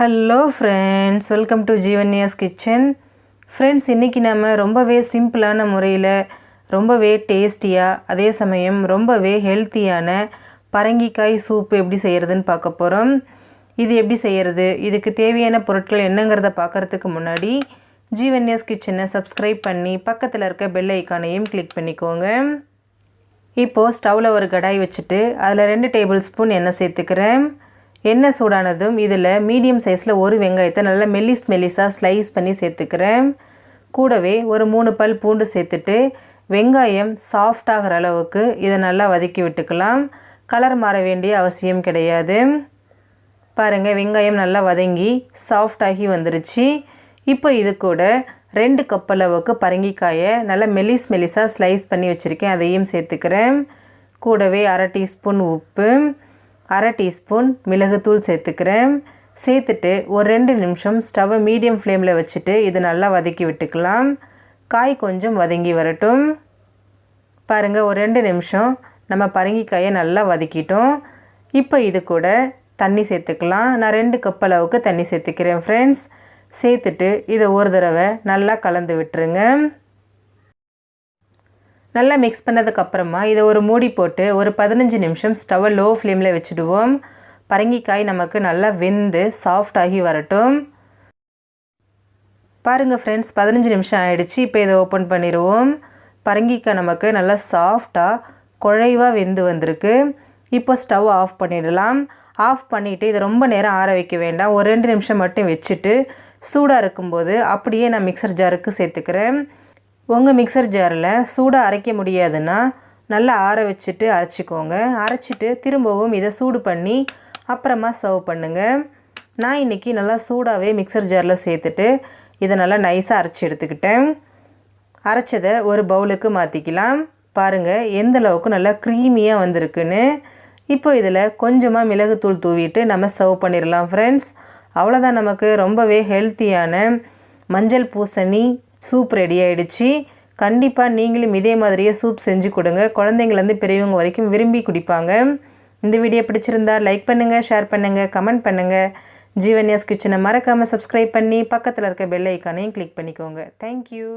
Hello friends welcome to Jeevanya's kitchen friends இன்றைக்கி நம்ம ரொம்பவே சிம்பிளான முறையில் ரொம்பவே டேஸ்டியாக அதே சமயம் ரொம்பவே ஹெல்த்தியான பரங்கிக்காய் சூப்பு எப்படி செய்கிறதுன்னு பார்க்க போகிறோம் இது எப்படி செய்கிறது இதுக்கு தேவையான பொருட்கள் என்னங்கிறத பார்க்குறதுக்கு முன்னாடி ஜீவன்யாஸ் கிச்சனை சப்ஸ்கிரைப் பண்ணி பக்கத்தில் இருக்க பெல் ஐக்கானையும் கிளிக் பண்ணிக்கோங்க. இப்போது ஸ்டவ்வில் ஒரு கடாய் வச்சுட்டு அதில் ரெண்டு டேபிள் ஸ்பூன் எண்ணெய் சேர்த்துக்கிறேன். எண்ணெய் சூடானதும் இதில் மீடியம் சைஸில் ஒரு வெங்காயத்தை நல்லா மெல்லிஸ் மெல்லிஸாக ஸ்லைஸ் பண்ணி சேர்த்துக்கிறேன். கூடவே ஒரு மூணு பல் பூண்டு சேர்த்துட்டு வெங்காயம் சாஃப்ட் ஆகிற அளவுக்கு இதை நல்லா வதக்கி விட்டுக்கலாம். கலர் மாற வேண்டிய அவசியம் கிடையாது. பாருங்கள் வெங்காயம் நல்லா வதங்கி சாஃப்ட் ஆகி வந்துருச்சு. இப்போ இது கூட ரெண்டு கப் அளவுக்கு பரங்கிக்காயை நல்லா மெலிஸ் மெலிஸாக ஸ்லைஸ் பண்ணி வச்சுருக்கேன். அதையும் சேர்த்துக்கிறேன். கூடவே அரை டீஸ்பூன் உப்பு. அரை டீஸ்பூன் மிளகுத்தூள் சேர்த்துக்கிறேன். சேர்த்துட்டு ஒரு ரெண்டு நிமிஷம் ஸ்டவ்வை மீடியம் ஃப்ளேமில் வச்சுட்டு இது நல்லா வதக்கி விட்டுக்கலாம். காய் கொஞ்சம் வதங்கி வரட்டும். பாருங்கள் ஒரு ரெண்டு நிமிஷம் நம்ம பரங்கிக்காயை நல்லா வதக்கிட்டோம். இப்போ இது கூட தண்ணி சேர்த்துக்கலாம். நான் ரெண்டு கப் அளவுக்கு தண்ணி சேர்த்துக்கிறேன் ஃப்ரெண்ட்ஸ் சேர்த்துட்டு இதை ஒரு தடவை நல்லா கலந்து விட்டுருங்க. நல்லா மிக்ஸ் பண்ணதுக்கப்புறமா இதை ஒரு மூடி போட்டு ஒரு பதினஞ்சு நிமிஷம் ஸ்டவ்வை லோ ஃப்ளேமில் வச்சுடுவோம். பரங்கிக்காய் நமக்கு நல்லா வெந்து சாஃப்ட் ஆகி வரட்டும். பாருங்கள் ஃப்ரெண்ட்ஸ் பதினஞ்சு நிமிஷம் ஆகிடுச்சு இப்போ இதை ஓப்பன் பண்ணிடுவோம். பரங்கிக்காய் நமக்கு நல்லா சாஃப்டாக குழைவாக வெந்து வந்திருக்கு. இப்போ ஸ்டவ் ஆஃப் பண்ணிடலாம். ஆஃப் பண்ணிவிட்டு இதை ரொம்ப நேரம் ஆற வைக்க வேண்டாம். ஒரு ரெண்டு நிமிஷம் மட்டும் வச்சுட்டு சூடாக இருக்கும்போது அப்படியே நான் மிக்சர் ஜாருக்கு சேர்த்துக்கிறேன். உங்கள் மிக்சர் ஜாரில் சூடாக அரைக்க முடியாதுன்னா நல்லா ஆற வச்சுட்டு அரைச்சிக்கோங்க. அரைச்சிட்டு திரும்பவும் இதை சூடு பண்ணி அப்புறமா சர்வ் பண்ணுங்கள் நான் இன்றைக்கி நல்லா சூடாகவே மிக்சர் ஜாரில் சேர்த்துட்டு இதை நல்லா நைஸாக அரைச்சி எடுத்துக்கிட்டேன். அரைச்சதை ஒரு பவுலுக்கு மாற்றிக்கலாம் பாருங்கள் எந்த அளவுக்கு நல்லா க்ரீமியாக வந்திருக்குன்னு. இப்போ இதில் கொஞ்சமாக மிளகுத்தூள் தூவிட்டு நம்ம சர்வ் பண்ணிடலாம் ஃப்ரெண்ட்ஸ் அவ்வளோதான் நமக்கு ரொம்பவே ஹெல்த்தியான மஞ்சள் பூசணி சூப் ரெடி ஆகிடுச்சு கண்டிப்பாக நீங்களும் இதே மாதிரியே சூப் செஞ்சு கொடுங்க. குழந்தைங்கள்லேருந்து பெரியவங்க வரைக்கும் விரும்பி குடிப்பாங்க. இந்த வீடியோ பிடிச்சிருந்தா லைக் பண்ணுங்கள் ஷேர் பண்ணுங்கள் கமெண்ட் பண்ணுங்கள் ஜீவன்யாஸ் கிச்சனை மறக்காமல் சப்ஸ்கிரைப் பண்ணி பக்கத்தில் இருக்க பெல் ஐக்கானையும் கிளிக் பண்ணிக்கோங்க. தேங்க்யூ